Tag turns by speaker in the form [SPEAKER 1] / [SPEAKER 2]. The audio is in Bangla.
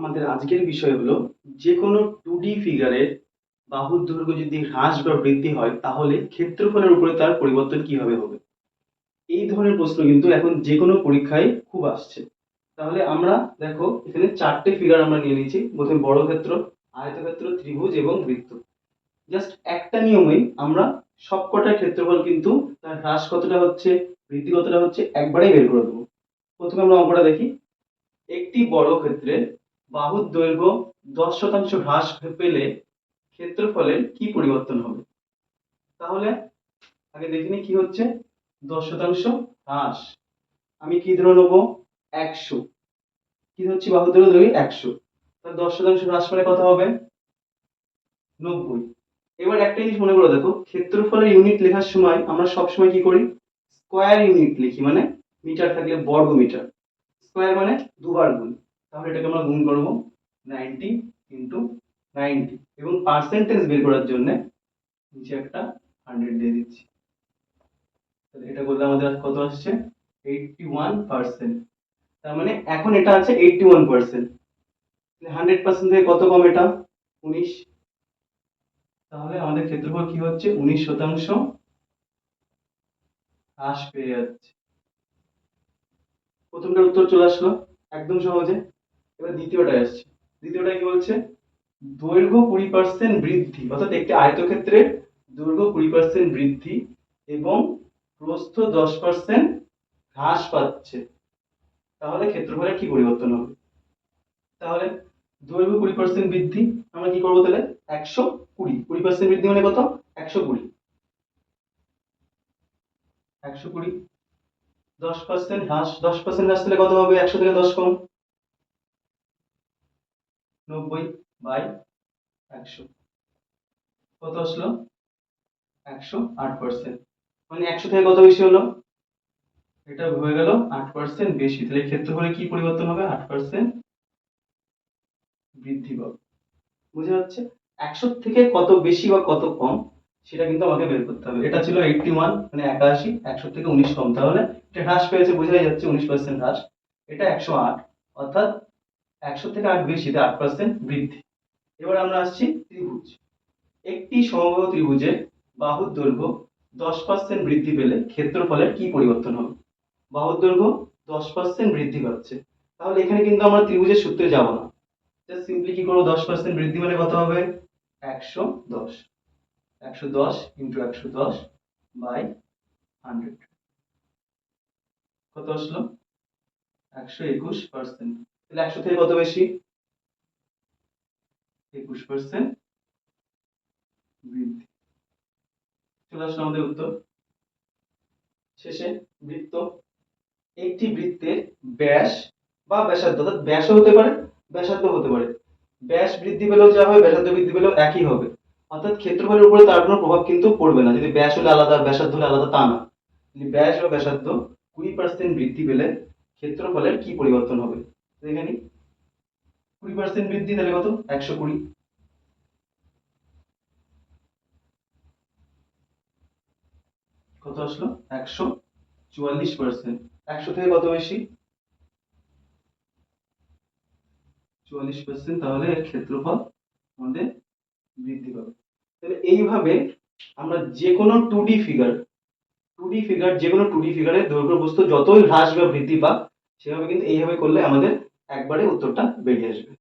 [SPEAKER 1] আমাদের আজকের বিষয় হলো যে কোনো টু ডি ফিগারের বাহুর দৈর্ঘ্য যদি হ্রাস বা বৃদ্ধি হয়, তাহলে ক্ষেত্রফলের উপরে তার পরিবর্তন কীভাবে হবে? এই ধরনের প্রশ্ন কিন্তু এখন যে কোনো পরীক্ষায় খুব আসছে। তাহলে আমরা দেখো, এখানে চারটে ফিগার আমরা নিয়ে নিয়েছি, প্রথমে বড় ক্ষেত্র, আয়তক্ষেত্র, ত্রিভুজ এবং বৃত্ত। জাস্ট একটা নিয়মেই আমরা সবকটা ক্ষেত্রফল কিন্তু তার হ্রাস কতটা হচ্ছে, বৃদ্ধি কতটা হচ্ছে, একবারেই বের করে দেবো। প্রথমে আমরা অঙ্কটা দেখি। একটি বড় ক্ষেত্রে বাহুর দৈর্ঘ্য দশ শতাংশ হ্রাস পেলে ক্ষেত্রফলের কি পরিবর্তন হবে? তাহলে আগে দেখিনি কি হচ্ছে? দশ শতাংশ হ্রাস। আমি কি ধরে নেব? একশো। কি হচ্ছে বাহুর দৈর্ঘ্য ধরি একশো। তাহলে দশ শতাংশ হ্রাস মানে কত হবে? নব্বই। এবার একটা জিনিস মনে করে দেখো, ক্ষেত্রফলের ইউনিট লেখার সময় আমরা সবসময় কি করি? স্কোয়ার ইউনিট লিখি মানে মিটার থাকলে বর্গ মিটার স্কোয়ার মানে দুবার গুণ। তাহলে এটাকে আমরা গুণ করব নাইনটি ইন্টু নাইনটি এবং পার্সেন্টেজ বের করার জন্য নিচে একটা হান্ড্রেড দিয়ে দিচ্ছি। তাহলে এটা করলে আমাদের কত আসছে? এইটটি ওয়ান পার্সেন্ট তার মানে এখন এটা আছে eighty one percent hundred percent থেকে কত কম এটা? উনিশ। তাহলে আমাদের ক্ষেত্রফল কি হচ্ছে? উনিশ শতাংশ হ্রাস পেয়ে যাচ্ছে। প্রথমটার উত্তর চলে আসলো একদম সহজে। এবার দ্বিতীয়টায় আসছে। দ্বিতীয়টায় কি বলছে? দৈর্ঘ্য কুড়ি পার্সেন্ট বৃদ্ধি, অর্থাৎ একটি আয়তক্ষেত্রের দৈর্ঘ্য কুড়ি পার্সেন্ট বৃদ্ধি এবং প্রস্থ দশ পার্সেন্ট হ্রাস পাচ্ছে। তাহলে ক্ষেত্রফলের কি পরিবর্তন হবে? তাহলে দৈর্ঘ্য কুড়ি পার্সেন্ট বৃদ্ধি, আমরা কি করব তাহলে? একশো কুড়ি। কুড়ি পার্সেন্ট বৃদ্ধি মানে কত? একশো কুড়ি। একশো কুড়ি। দশ পার্সেন্ট হ্রাস, দশ পার্সেন্ট হ্রাস তাহলে কত হবে? একশো থেকে দশ কম। নব্বই বাই একশো। কত আসলো? একশো আট পার্সেন্ট মানে একশো থেকে কত বেশি হলো? এটা হয়ে গেল আট পার্সেন্ট বেশি। তাহলে ক্ষেত্রফলে কি পরিবর্তন হবে? আট পার্সেন্ট বৃদ্ধি পাবে। বুঝে যাচ্ছে? একশো থেকে কত বেশি বা কত কম, সেটা কিন্তু আমাকে বের করতে হবে। এটা ছিল এইটটি ওয়ান মানে একাশি। একশো থেকে উনিশ কম। তাহলে এটা হ্রাস পেয়েছে, বোঝাই যাচ্ছে উনিশ পার্সেন্ট হ্রাস। এটা একশো আট, অর্থাৎ একশো থেকে আট বেশিতে আট পার্সেন্ট বৃদ্ধি। এবার আমরা আসছি ত্রিভুজ। একটি সমবাহু ত্রিভুজের বাহুর দৈর্ঘ্য দশ পার্সেন্ট বৃদ্ধি পেলে ক্ষেত্রফলের কি পরিবর্তন হবে? বাহুর দৈর্ঘ্য দশ পার্সেন্ট বৃদ্ধি পাচ্ছে। তাহলে এখানে কিন্তু আমরা ত্রিভুজের সূত্রে যাব না। জাস্ট সিম্পলি কি করব? দশ পার্সেন্ট বৃদ্ধি মানে কত হবে? একশো দশ। একশো দশ ইন্টু একশো দশ বাই হান্ড্রেড কত আসলো? একশো একুশ পার্সেন্ট একশো থেকে কত বেশি? একুশ পার্সেন্ট বৃদ্ধি। চলে আসলো আমাদের উত্তর। শেষে বৃত্ত। একটি বৃত্তের ব্যাস বা ব্যাসার্ধ, অর্থাৎ ব্যাসও হতে পারে ব্যাসার্ধ হতে পারে। ব্যাস বৃদ্ধি পেলেও যা হবে ব্যাসার্ধ বৃদ্ধি পেলেও একই হবে। অর্থাৎ ক্ষেত্রফলের উপরে তার কোনো প্রভাব কিন্তু পড়বে না। যদি ব্যাস হলে আলাদা, ব্যাসার্ধ হলে আলাদা, তা না। ব্যাস বা ব্যাসার্ধ কুড়ি পার্সেন্ট বৃদ্ধি পেলে ক্ষেত্রফলের কি পরিবর্তন হবে? দেখে নিই কুড়ি পার্সেন্ট বৃদ্ধি, তাহলে কত? একশো কুড়ি। কত আসলো? একশো চুয়াল্লিশ পার্সেন্ট একশো থেকে কত বেশি? চুয়াল্লিশ পার্সেন্ট তাহলে এর ক্ষেত্রফল আমাদের বৃদ্ধি পাবে। তাহলে এইভাবে আমরা যে কোনো two D figure two D figure যে কোনো টু ডি ফিগারের দৈর্ঘ্য বস্তু যতই হ্রাস বা বৃদ্ধি পাক, সেভাবে কিন্তু এইভাবে করলে আমাদের একবারে উত্তরটা বেরিয়ে আসবে।